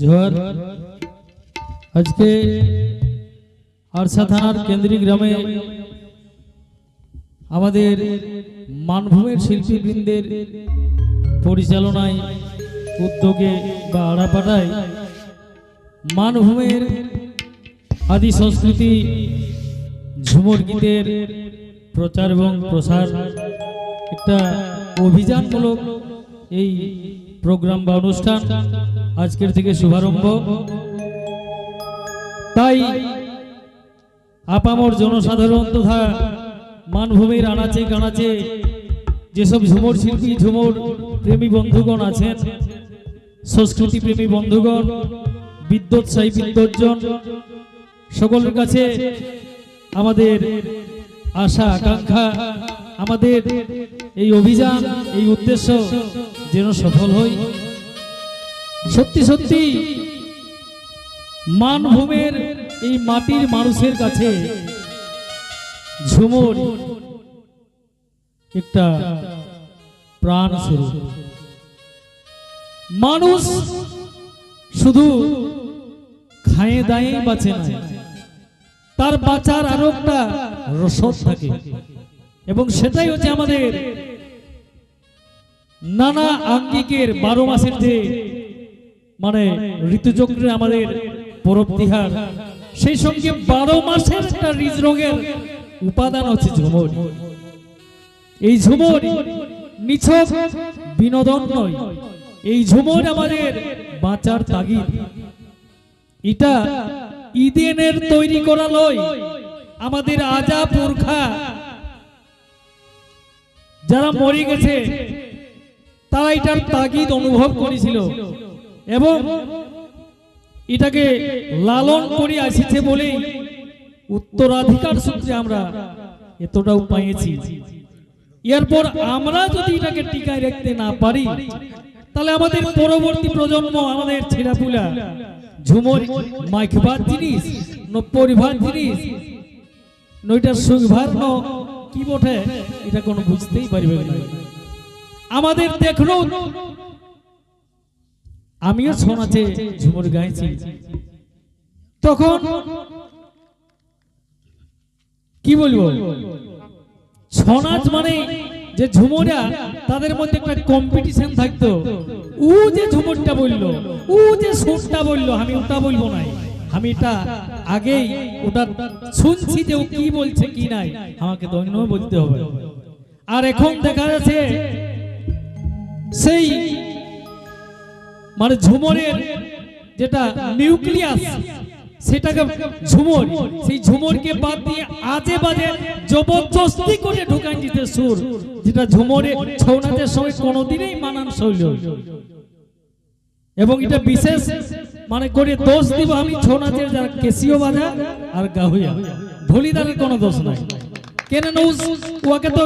জোহার। আজকে আরসা থানার কেন্দ্রিক গ্রামে আমাদের মানভূমের শিল্পীবৃন্দের পরিচালনায়, উদ্যোগে বা আড়াপাড়ায় মানভূমের আদি সংস্কৃতি, ঝুমুর গীতের প্রচার এবং প্রসার একটা অভিযানমূলক এই প্রোগ্রাম বা অনুষ্ঠান আজকের থেকে শুভারম্ভ। তাই আপামর জনসাধারণ তথা মানভূমির আনাচে কানাচে যেসব ঝুমুর শিল্পী, ঝুমুর প্রেমী বন্ধুগণ আছেন, সংস্কৃতি প্রেমী বন্ধুগণ, বিদ্যোৎসাহী বিদ্যোজ্জন সকলের কাছে আমাদের আশা, আকাঙ্ক্ষা, আমাদের এই অভিযান, এই উদ্দেশ্য যেন সফল হয়। সত্যি সত্যি। মানভূমের এই মাটির মানুষের কাছে ঝুমুর একটা প্রাণ স্বরূপ মানুষ শুধু খায়ে দায়ে বাঁচে না, তার বাঁচার আরও একটা রসদ থাকে। এবং সেটাই হচ্ছে আমাদের নানা আঙ্গিকের বারো মাসের যে মানে ঋতুচক্রে আমাদের পরব তিহার। সেই সঙ্গে বারো মাসের একটা রিজ রোগের উপাদান হচ্ছে ঝুমুর। এই ঝুমুর নিছক বিনোদন নয়, এই ঝুমুর আমাদের বাঁচার তাগিদ। এটা ইদেনের তৈরি করা লয়, আমাদের আজা পুরখা যারা মরে গেছে, তারা এটার তাগিদ অনুভব করেছিল। এবং এটাকে লালন করে আসিছে বলে উত্তরাধিকার সূত্রে আমরা এতটাও পাইয়েছি এরপর আমরা যদি এটাকে টিকায় রাখতে না পারি, তাহলে আমাদের পরবর্তী প্রজন্ম আমাদের ছেলেপুলা ঝুমর মাইকবার জিনিস পরিবার জিনিস নইটার সুখভার ন, কি বটে? এটা কোনো বুঝতেই পারবে না। আমাদের দেখল আমিও শোনাছে ঝুমুর গাইছি। তখন কি বলব? ছনাচ মানে যে ঝুমুরা তাদের মধ্যে একটা কম্পিটিশন থাকতো। ও যে ঝুমুরটা বলল ও যে সুরটা বলল আমি ওটা বলব নাই। আমি এটা আগেই ওটা শুনছি যে ও কি বলছে কি নাই। আমাকে দৈন্য বলতে হবে। আর এখন দেখা যাচ্ছে সেই মানে ঝুমরের যেটা নিউক্লিয়াস, সেটাকে ঝুমর, সেই ঝুমরকে বাদ দিয়ে আজে বাজে জবরদস্তি করে ঢুকাই দিতে সুর, যেটা ঝুমরে ছৌ নাচের সময় কোনোদিনই মানান শৈল এবং এটা বিশেষ মানে করে দোষ দিব আমি ছৌ নাচের যারা কেসিও বাজা আর গাহুয়া। ঢোলিদারের কোনো দোষ নাই। কেন ওকে তো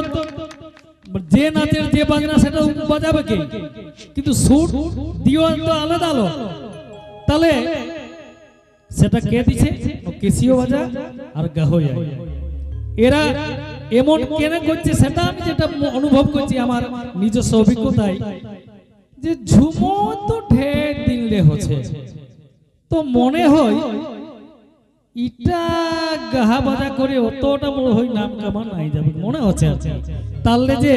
যে নাচের যে বাজনা সেটা বাজাবে কে? কিন্তু সুর দিও তো আলাদা আলো। তাহলে সেটা কে দিছে? কেসিও বাজা আর গাহয়া এরা এমন কেন করছে সেটা আমি যেটা অনুভব করছি আমার নিজস্ব অভিজ্ঞতায়, যে ঝুমো তো ঢের দিনলে হচ্ছে। তো মনে হয় ইটা গাহা বাজা করে অতটা বড় হই নাম কামা নাই যাবে, মনে হচ্ছে কি। তাহলে যে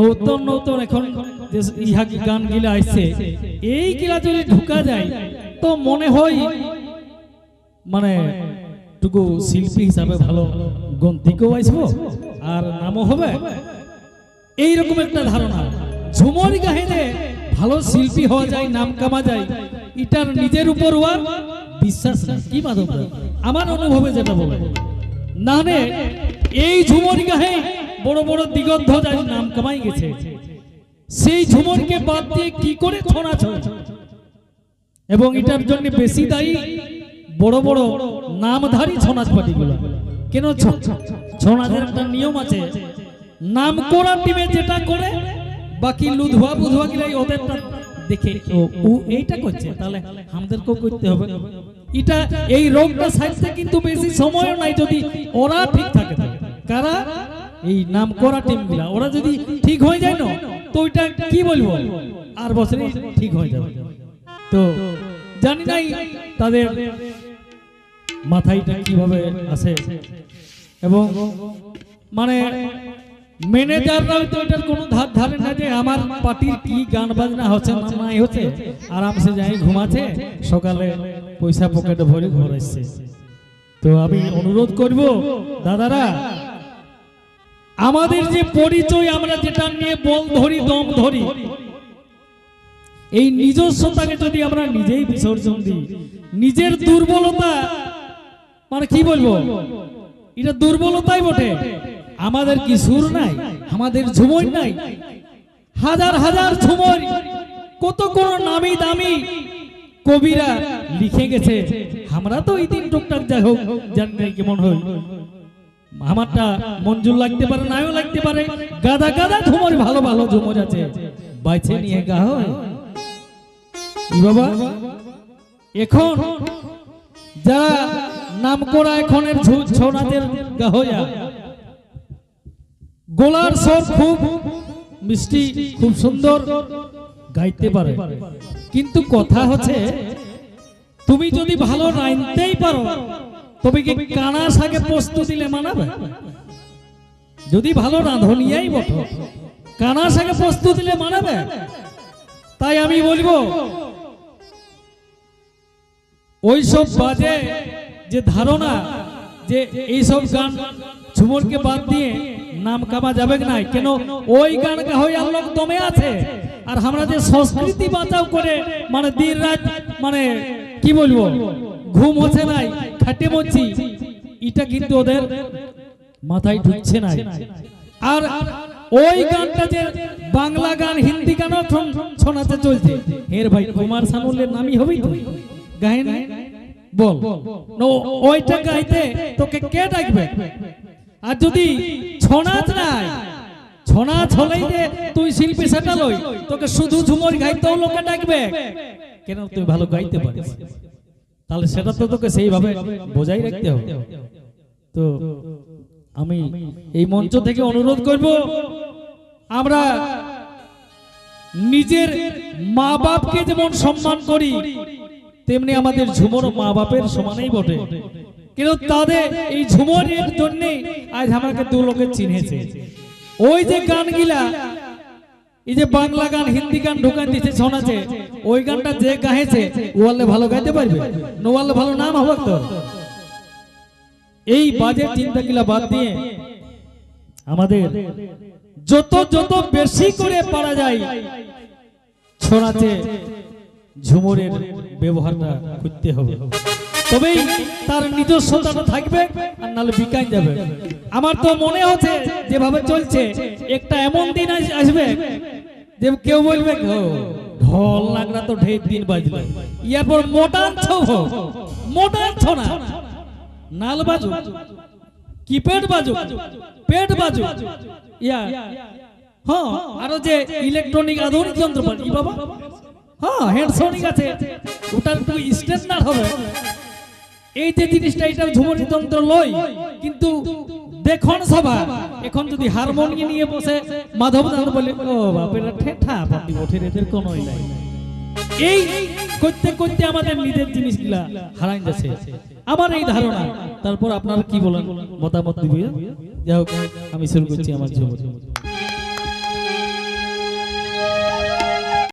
নতুন নতুন এখন যে ইহা গান গিলা আইছে, এই গিলা যদি ঢুকা যায়, তো মনে হয় মানে টুকু শিল্পী হিসাবে ভালো গন্তিকেও আসব আর নামও হবে। এইরকম একটা ধারণা। ঝুমর গাহিনে ভালো শিল্পী হওয়া যায়, নাম কামা যায়, এটার নিজের উপর ওর বিশ্বাস কি মাধব? আমার অনুভবে যেটা বলে। নে এই ঝুমর গাহে বড় বড় দিগন্ধ যায় নাম কামাই গেছে। সেই ঝুমরকে বাদ দিয়ে কি করে ছড়া এবং এটার জন্য বেশি দায়ী বড় বড় নামধারী ছনাচ পার্টিগুলো কেন ছ- ছনাচের একটা নিয়ম আছে, নাম করা টিমে যেটা করে, বাকি লুধুয়া বুধুয়া গিলাই ওদেরটা দেখে, ও এইটা করছে, তাহলে আমাদেরকেও করতে হবে। এটা, এই রোগটা সাইজতে কিন্তু বেশি সময়ও নাই যদি ওরা ঠিক থাকে। কারা? এই নাম করা টিমগুলা, ওরা যদি ঠিক হয়ে যায় না, তো ওইটা কি বলব? আর বছরে ঠিক হয়ে যাবে। তো জানি নাই তাদের মাথায়টা কীভাবে আছে। এবং মানে ম্যানেজাররাও তো এটার কোনো ধার ধারে না যে আমার পার্টির কি গান বাজনা হচ্ছে না নাই হচ্ছে। আরামসে যাই ঘুমাচ্ছে, সকালে পয়সা পকেটে ভরে ঘর আসছে তো আমি অনুরোধ করব, দাদারা আমাদের যে পরিচয়, আমরা যেটা নিয়ে বল ধরি, দম ধরি, এই নিজস্বতাকে যদি আমরা নিজেই বিসর্জন দিই, নিজের দুর্বলতা মানে কি বলব? এটা দুর্বলতাই বটে। আমাদের কি সুর নাই? আমাদের ঝুমই নাই? হাজার হাজার ঝুমই কত কোন নামি দামি কবিরা লিখে গেছে, আমরা তো এই দিন টুকটাক যাই হোক জানি কেমন হয়। আমারটা মঞ্জুর লাগতে পারে নাও লাগতে পারে। গাদা গাদা ঝুমর ভালো ভালো ঝুমর আছে। বাইছে নিয়ে গা বাবা? এখন যারা নাম করা এখনের ছৌনাথের গাহয়া গোলার স্বর খুব মিষ্টি, খুব সুন্দর গাইতে পারে। কিন্তু কথা হচ্ছে, তুমি যদি ভালো রাইনতেই পারো তবে কি কানা শাকে পোস্ত দিলে মানাবে? যদি ভালো রাঁধনিয়াই বটো কানা শাকে পোস্ত দিলে মানাবে? তাই আমি বলব, ওইসব বাজে যে ধারণা, যে এইসব গান ঝুমরকে বাদ দিয়ে নাম কামা যাবে না কেন ওই গান হয়ে আল্লাহ দমে আছে। আর আমরা যে সংস্কৃতি বাঁচাও করে মানে দিন রাত মানে কি বলব? ঘুম হচ্ছে নাই, খাটে মরছি। এটা কিন্তু ওদের মাথায় ঢুকছে না আর ওই গানটা যে বাংলা গান, হিন্দি শোন- শোনাতে চলছে। এর ভাই, কুমার সানুলের নামই হবেই তো। গায়ে না বল ওইটা গাইতে তোকে কে ডাকবে? আর যদি ছনাচ নাই, ছনাচ হলেই তুই শিল্পী সেটা লই, তোকে শুধু ঝুমর গাইতেও লোকে ডাকবে। কেন তুই ভালো গাইতে পারিস? তাহলে সেটা তো তোকে সেইভাবে বজাই রাখতে হবে। তো আমি এই মঞ্চ থেকে অনুরোধ করব, আমরা নিজের মা বাপকে যেমন সম্মান করি, তেমনি আমাদের ঝুমর মা বাপের সমানেই বটে। কিন্তু তাদের এই ঝুমরের জন্য আজ আমাকে দু লোকে চিনেছে। ওই যে গানগুলা এই যে বাংলা গান, হিন্দি গান ঢুকান দিচ্ছে শোনাছে ওই গানটা যে গাইছে, ওয়ালে ভালো গাইতে পারবে? নোয়ালে ভালো নাম হবে তো? এই বাজে চিন্তাগুলা বাদ দিয়ে আমাদের যত যত বেশি করে পারা যায় ছড়াতে ঝুমুরের ব্যবহারটা করতে হবে। তবেই তার নিজস্বতাটা থাকবে আর নাহলে বিকাই যাবে। আমার তো মনে হচ্ছে যেভাবে চলছে একটা এমন দিন আস- আসবে যে কেউ বলবে "ও, ঢোল তো ঢের দিন বাজবে ইয়ার পর মোটান ছৌ হোক, মোটান ছনা নাল বাজু কিপ্যাড বাজু পেট বাজু ইয়া হ্যাঁ আরও যে ইলেকট্রনিক আধুনিক যন্ত্রপাতি বাবা। হ্যাঁ হ্যান্ডসনিক আছে ওটার একটু স্ট্যান্ডার্ড হবে। এই যে জিনিসটা, এটা ঝুমুরি তন্ত্র লই কিন্তু দেখুন সভা, এখন যদি হারমোনিয়াম নিয়ে বসে মাধব দাস বলে, ও বাপেরা ঠেঠা পাতি ওঠে এদের কোনোই নাই। এই করতে করতে আমাদের নিজের জিনিসগুলা হারাই যাচ্ছে। আমার এই ধারণা, তারপর আপনারা কি বলেন? মতামত দিবে যাই হোক, আমি শুরু করছি আমার জীবন